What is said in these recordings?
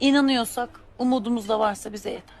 İnanıyorsak, umudumuz da varsa bize yeter.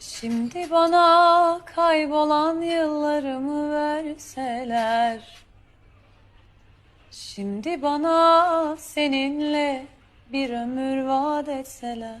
Şimdi bana kaybolan yıllarımı verseler Şimdi bana seninle bir ömür vaat etseler